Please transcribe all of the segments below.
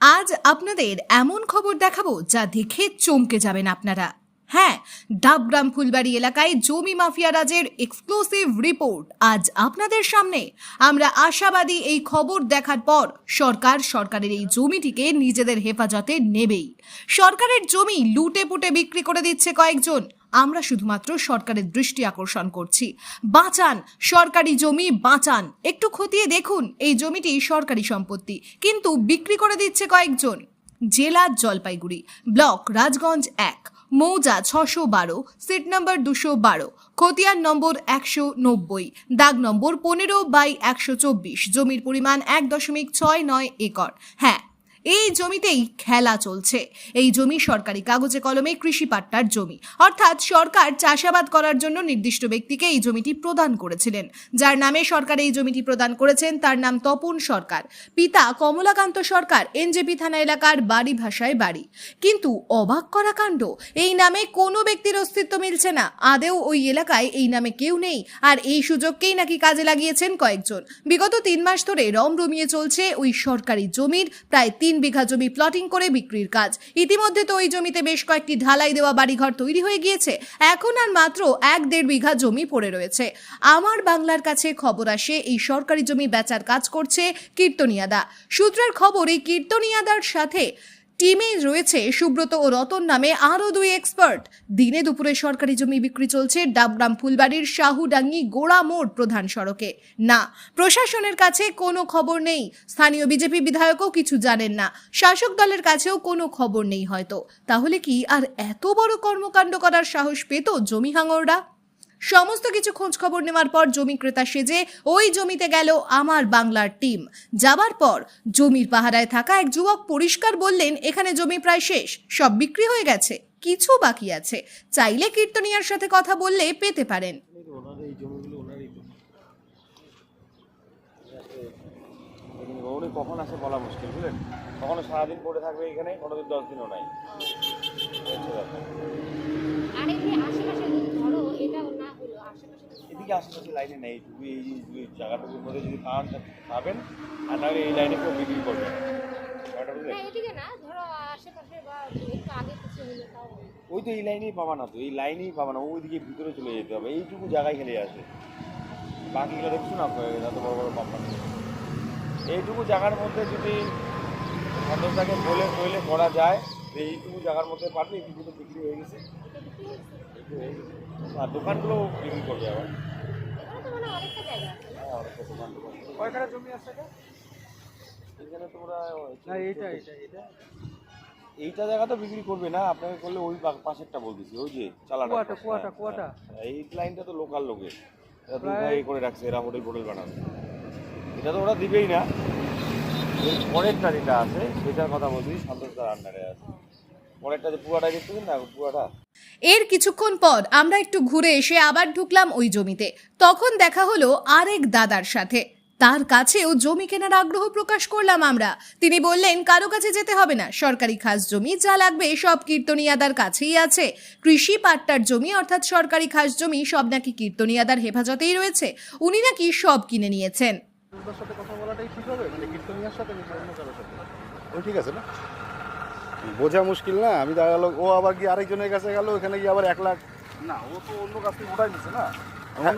আজ আপনাদের এমন খবর দেখাবো যা দেখে চমকে যাবেন আপনারা। হ্যাঁ ডাবগ্রাম ফুলবাড়ি এলাকায় জমি মাফিয়া রাজের এক্সক্লুসিভ রিপোর্ট আজ আপনাদের সামনে আমরা আশাবাদী এই খবর দেখার পর সরকার সরকারের এই জমিটিকে নিজেদের হেফাজতে নেবেই। সরকারের জমি লুটে পুটে বিক্রি করে দিচ্ছে কয়েকজন। আমরা শুধুমাত্র সরকারের দৃষ্টি আকর্ষণ করছি। বাঁচান, সরকারি জমি বাঁচান। একটু খতিয়ে দেখুন, এই জমিটি সরকারি সম্পত্তি, কিন্তু বিক্রি করে দিচ্ছে কয়েকজন। জেলা জলপাইগুড়ি, ব্লক রাজগঞ্জ এক, মৌজা ছশো বারো, সিট নম্বর দুশো বারো, খতিয়ান নম্বর একশো নব্বই, দাগ নম্বর পনেরো বাই একশো চব্বিশ, জমির পরিমাণ এক দশমিক ছয় নয় একর। হ্যাঁ এই জমিতেই খেলা চলছে। এই জমি সরকারি কাগজে কলমে কৃষি পাট্টার জমি। অর্থাৎ সরকার চাষাবাদ করার জন্য নির্দিষ্ট ব্যক্তিকে এই জমিটি প্রদান করেছিলেন। যার নামে সরকার এই জমিটি প্রদান করেছেন, তার নাম তপন সরকার। পিতা কমলাকান্ত সরকার, এনজেপি থানা এলাকার বাড়ি ভাষায় বাড়ি। কিন্তু অবাক করা কাণ্ড, এই নামে কোনো ব্যক্তির অস্তিত্ব মিলছে না। আদেও ওই এলাকায় এই নামে কেউ নেই। আর এই সুযোগকেই নাকি কাজে লাগিয়েছেন কয়েকজন। বিগত তিন মাস ধরে রম রমিয়ে চলছে ওই সরকারি জমির প্রায় তিন বিঘা জমি প্লটিং করে বিক্রির কাজ। ইতিমধ্যে তো ওই জমিতে বেশ কয়েকটি ঢালাই দেওয়া বাড়িঘর তৈরি হয়ে গিয়েছে। এখন আর মাত্র এক দেড় বিঘা জমি পড়ে রয়েছে। আমার বাংলার কাছে খবর আসে, এই সরকারি জমি বেচার কাজ করছে কীর্তনিয়াদা। সূত্রের খবর, এই কীর্তনিয়াদার সাথে টিমে রয়েছে সুব্রত ও রতন নামে আরও দুই এক্সপার্ট দিনে দুপুরে সরকারি জমি বিক্রি চলছে ডাবগ্রাম ফুলবাড়ির শাহুডাঙ্গি গোড়া মোড় প্রধান সড়কে। না, প্রশাসনের কাছে কোনো খবর নেই। স্থানীয় বিজেপি বিধায়কও কিছু জানেন না। শাসক দলের কাছেও কোনো খবর নেই হয়তো। তাহলে কি আর এত বড় কর্মকাণ্ড করার সাহস পেত জমি হাঙররা? সমস্ত কিছু খোঁজ খবর নেওয়ার পর জমি ক্রেতা সেজে ওই জমিতে গেল আমার বাংলার টিম। যাবার পর জমির পাহারায় থাকা এক যুবক পরিষ্কার বললেন এখানে জমি প্রায় শেষ সব বিক্রি হয়ে গেছে কিছু বাকি আছে। চাইলে কীর্তনিয়ার সাথে কথা বললে পেতে পারেন। উনি কখন আসে বলা মুশকিল বুঝলেন? কখনো সারাদিন পড়ে থাকবে এখানে কোনোদিন দশ দিনও নাই। আর আশেপাশে ধরো এটা এদিকে আশেপাশে লাইনে নেই। এইটুকু এই যে এই জায়গাটুকুর মধ্যে যদি পান পাবেন। আর নাহলে এই লাইনে কেউ বিক্রি করবে না। ব্যাপারটা বুঝলেন? না এদিকে না ধরো আশেপাশে বা একটু আগে কিছু হলে তাও ওই তো এই লাইনেই পাবা না তো এই লাইনেই পাবা না ওইদিকে ভিতরে চলে যেতে হবে। এইটুকু জায়গায় খেলে আছে বাকিগুলো দেখছ না এত বড় বড় পাম্পা এইটুকু জায়গার মধ্যে যদি সন্তোষটাকে বলে বলে করা যায় এইটুকু জায়গার মধ্যে পারবে এইটুকু তো বিক্রি হয়ে গেছে। হয়ে। আর দোকানগুলো বিক্রি করবে আবার। অনেকটা হ্যাঁ দোকান জমি আছে এটা এখানে তোমরা এইটা এইটা এটা এইটা জায়গা তো বিক্রি করবে না আপনাকে করলে ওই পাশেরটা বলতেছি ওই যে চালাটা কুয়াটা, কুয়াটা, কুয়াটা। এই লাইনটা তো লোকাল লোকের। এরা করে রাখছে এরা হোটেল ফোটেল বানাবে। এটা তো ওরা দিবেই না। পরেরটা যেটা আছে সেটার কথা বলছি সন্তোষদার আন্ডারে আছে। পরেরটা যে না এর কিছুক্ষণ পর আমরা একটু ঘুরে এসে আবার ঢুকলাম ওই জমিতে। তখন দেখা হলো আরেক দাদার সাথে। তার কাছেও জমি কেনার আগ্রহ প্রকাশ করলাম আমরা। তিনি বললেন কারও কাছে যেতে হবে না। সরকারি খাস জমি যা লাগবে সব কীর্তনিয়াদার কাছেই আছে। কৃষি পাট্টার জমি অর্থাৎ সরকারি খাস জমি সব নাকি কীর্তনিয়াদার হেফাজতেই রয়েছে। উনি নাকি সব কিনে নিয়েছেন। সাথে কথা বলাটাই ঠিক হবে? মানে কীর্তনিয়ার সাথে নাকি অন্য কারোর সাথে। ও ঠিক আছে না? বোঝা মুশকিল না আমি দেখা গেল ও আবার কি আরেকজনের কাছে গেল ওখানে গিয়ে আবার এক লাখ না ও তো অন্য কাছ থেকে উঠাই নিছে না? হ্যাঁ।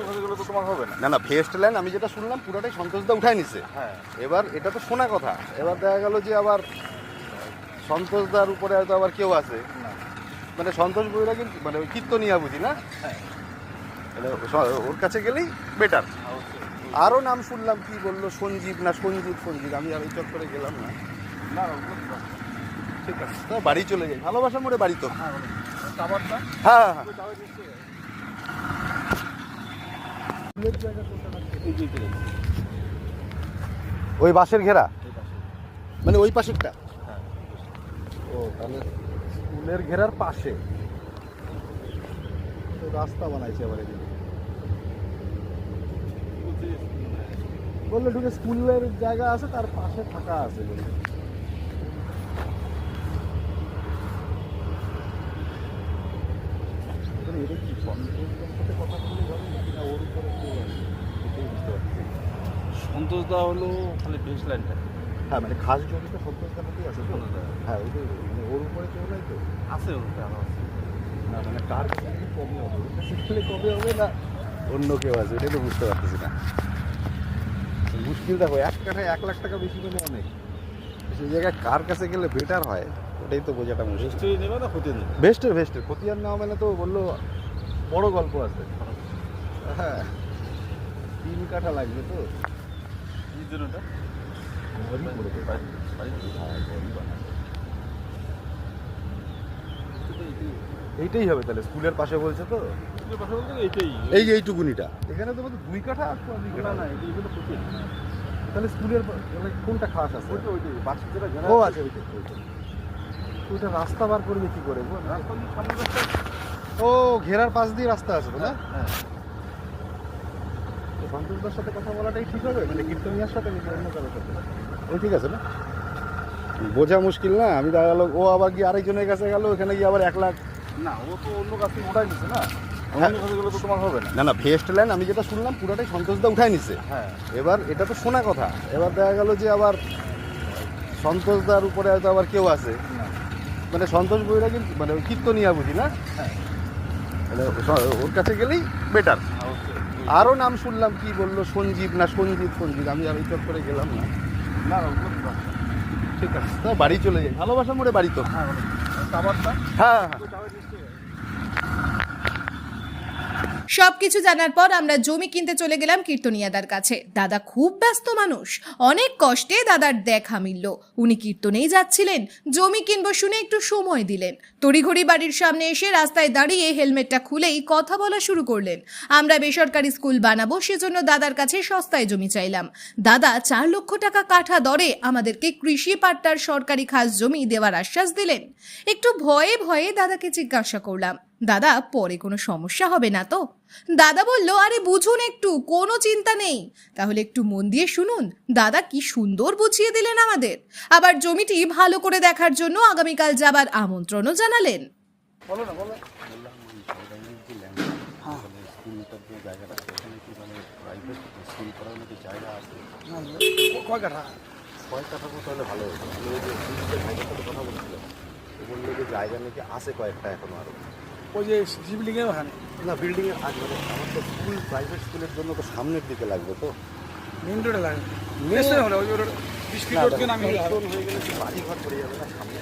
না। না না ভেস্ট ল্যান্ড আমি যেটা শুনলাম পুরোটাই সন্তোষদা উঠাই নিছে। হ্যাঁ। এবার এটা তো শোনা কথা। এবার দেখা গেল যে আবার সন্তোষদার উপরে হয়তো আবার কেউ আছে। মানে সন্তোষ বইরা কিন্তু মানে ওই কীর্তনিয়া বুঝি না? হ্যাঁ। ওর কাছে গেলেই বেটার আরও নাম শুনলাম কি বলল? সঞ্জীব না সঞ্জীব সঞ্জীব আমি আর ওই চক্করে গেলাম না। না। ঠিক আছে তো বাড়ি চলে যাই। ভালোবাসা মোড়ে বাড়ি তো। হ্যাঁ হ্যাঁ হ্যাঁ ওই টাওয়ার দিচ্ছে ফুলের জায়গা কোনটা না এই যে। এখানে। ওই বাসের ঘেরা। মানে ওই পাশেরটা? হ্যাঁ ও তাহলে ফুলের ঘেরার পাশে। তো রাস্তা বানাইছে আবার এদিকে। বললে ঢুকে স্কুলের জায়গা আছে তার পাশে ফাঁকা আছে বললে এটা কি সাথে কথা বলে যাবে না ওর উপরে। সন্তোষদা হলো খালি বেস লাইনটা হ্যাঁ মানে খাস জমিটা সন্তোষদার মধ্যেই আছে তো। হ্যাঁ ওই মানে ওর উপরে কেউ নাই তো? আছে ওটা আরও আছে। না মানে কার কবে হবে? ওর কবে হবে না অন্য কেউ আছে? এটাই তো বুঝতে পারতেছি না। মুশকিল দেখো এক কাঠায় এক লাখ টাকা বেশি পেলে অনেক সেই জায়গায় কার কাছে গেলে বেটার হয় ওটাই তো বোঝাটা মুশকিল। নেবে না ক্ষতি নেবে ভেস্টের ভেস্টের খতিয়ান নেওয়া মানে তো বলল বড় গল্প আছে। হ্যাঁ তিন কাঠা লাগবে তো। কি জন্য ওটা। হ্যাঁ। এইটাই হবে তাহলে স্কুলের পাশে বলছে তো? স্কুলের পাশে বলতে এইটাই। এই যে এইটুকুনিটা। এখানে তো দুই কাঠা আর না না এটা এগুলো ক্ষতি তাহলে স্কুলের মানে কোনটা খাস আছে? ওইটা ওইটাই যেটা ঘেরা ও আছে ওইটা ওইটা। ওইটা রাস্তা বার করবে কি করে বল রাস্তা সামনে রাস্তা। ও ঘেরার পাশ দিয়ে রাস্তা আছে না? হ্যাঁ সন্তোষদার সাথে কথা বলাটাই ঠিক হবে? মানে কীর্তনিয়ার সাথে নাকি অন্য কারোর সাথে? ও ঠিক আছে না? বোঝা মুশকিল না আমি দেখা গেল ও আবার গিয়ে আরেকজনের কাছে গেল ওখানে গিয়ে আবার এক লাখ না ও তো অন্য কাছ নিছে না। হ্যাঁ। অন্য তো তোমার হবে না না ভেস্ট ল্যান্ড আমি যেটা শুনলাম পুরোটাই সন্তোষদা উঠাই নিছে। হ্যাঁ। এবার এটা তো শোনা কথা। এবার দেখা গেল যে আবার সন্তোষদার উপরে হয়তো আবার কেউ আছে। মানে সন্তোষ বইরা কিন্তু মানে কীর্তনিয়া বুঝি না? হ্যাঁ। মানে ওর কাছে গেলেই বেটার আরও নাম শুনলাম কি বলল সঞ্জীব? না সঞ্জীব সঞ্জীব আমি আর ওই করে গেলাম না। না। ঠিক আছে তা বাড়ি চলে যাই। ভালোবাসা মোড়ে বাড়ি তো। হ্যাঁ হ্যাঁ। হ্যাঁ সবকিছু জানার পর আমরা জমি কিনতে চলে গেলাম কীর্তনিয়াদার কাছে। দাদা খুব ব্যস্ত মানুষ। অনেক কষ্টে দাদার দেখা মিলল। উনি কীর্তনেই যাচ্ছিলেন। জমি কিনবো শুনে একটু সময় দিলেন। তড়িঘড়ি বাড়ির সামনে এসে রাস্তায় দাঁড়িয়ে হেলমেটটা খুলেই কথা বলা শুরু করলেন। আমরা বেসরকারি স্কুল বানাবো, সেজন্য দাদার কাছে সস্তায় জমি চাইলাম। দাদা, চার লক্ষ টাকা কাঠা দরে আমাদেরকে কৃষি পাট্টার সরকারি খাস জমি দেওয়ার আশ্বাস দিলেন। একটু ভয়ে ভয়ে দাদাকে জিজ্ঞাসা করলাম দাদা পরে কোনো সমস্যা হবে না তো? দাদা বলল আরে বুঝুন একটু কোনো চিন্তা নেই। তাহলে একটু মন দিয়ে শুনুন দাদা কি সুন্দর বুঝিয়ে দিলেন আমাদের। আবার জমিটি ভালো করে দেখার জন্য আগামীকাল যাবার আমন্ত্রণও জানালেন। বলো না বলো। কয় কাঠা কয় কাঠা মতো হলে ভালো হতো আমি ওই যে পুলিশের ভাইয়ের সাথে কথা বলছিলাম বলল যে জায়গা নাকি আছে কয়েকটা এখনও আরও ওই যে শিবলিং এর ওখানে। না বিল্ডিং এর আগে আমার তো স্কুল প্রাইভেট স্কুলের জন্য তো সামনের দিকে লাগবে তো। মেন রোডে লাগে। Main- মেসে হলে ওই রোড বৃষ্টি রোড দেখো, আমি হয়ে গেলে বাড়ি ঘর পড়ে যাবে না সামনে।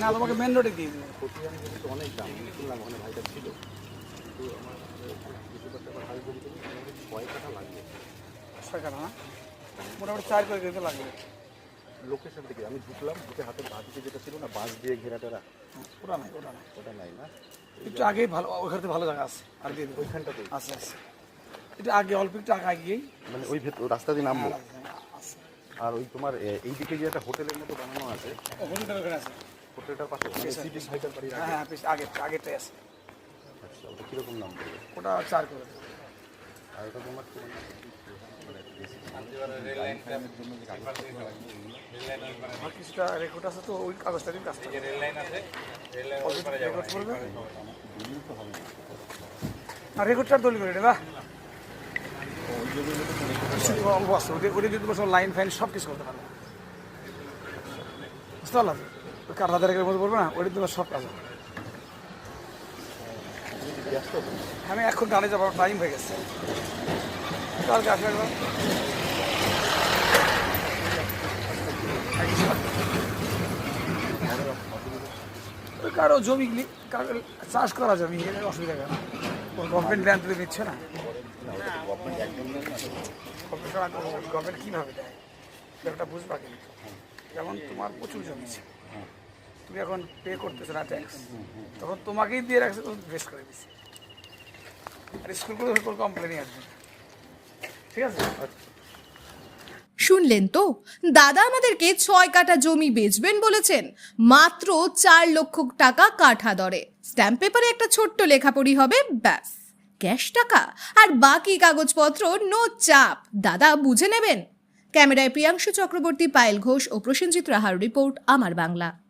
না তোমাকে মেন রোডে দিয়ে দেবো। খতিয়ান জমি তো অনেক দাম। আমি শুনলাম ওখানে ভাইটা ছিল। কিন্তু আমার কিছু করতে টমি আমাকে ছয় কাঠা লাগবে? ছয় কাঠা না? মোটামুটি চার করে দিতে লাগবে। লোকেশন থেকে আমি ঢুকলাম ঢুকে হাতের বাদিকে যেটা ছিল না বাঁশ দিয়ে ঘেরা টেরা ওটা নাই ওটা নাই। ওটা নাই না? একটু আগেই ভালো ওখানে ভালো জায়গা আছে। আর দিয়ে ওইখানটাতে আছে আছে। এটা আগে অল্প একটু আগে আগিয়েই মানে ওই ভেতর রাস্তা দিয়ে নামবো? আছে। আর ওই তোমার এ, এইদিকে যে একটা হোটেলের মতো বানানো আছে ওখানে আছে। হোটেলটার পাশে সিটি সাইকেল বাড়ি হ্যাঁ হ্যাঁ বেশ আগে আগেরটাই আছে। আচ্ছা ওটা কীরকম নাম পড়বে ওটা চার করে আর এটা তোমার মানে আর কিছুটা রেকর্ড আছে তো, ওই কাগজটা দিন, কাজটা। আর রেকর্ডটা দলি করে দেবা লাইন ফাইন সব কিছু করতে পারবে। বুঝতে পারলাম? ওই মধ্যে পড়বে না ওটা তোমার সব কাজ। আমি এখন গানে যাব টাইম হয়ে গেছে। কালকে আসবে একবার ওই কারও জমি লি- কারও চাষ করা জমি এর অসুবিধা কেন? গভর্নমেন্ট ল্যান্ড তুলে নিচ্ছে না? গভর্নমেন্ট কীভাবে দেয়? ব্যাপারটা বুঝবা কিন্তু। যেমন তোমার প্রচুর জমি আছে তুমি এখন পে করতেছো না ট্যাক্স তখন তোমাকেই দিয়ে রাখছে তুমি ভেস্ট করে দিচ্ছে। আর স্কুলগুলো কমপ্লেনই আসবে। ঠিক আছে? শুনলেন তো? দাদা আমাদেরকে ছয় কাটা জমি বেচবেন বলেছেন। মাত্র চার লক্ষ টাকা কাঠা দরে। স্ট্যাম্প পেপারে একটা ছোট্ট লেখাপড়ি হবে, ব্যাস। ক্যাশ টাকা আর বাকি কাগজপত্র, নো চাপ। দাদা বুঝে নেবেন? ক্যামেরায় প্রিয়াংশু চক্রবর্তী, পায়েল ঘোষ ও প্রসেনজিৎ রাহার report, Amar Bangla.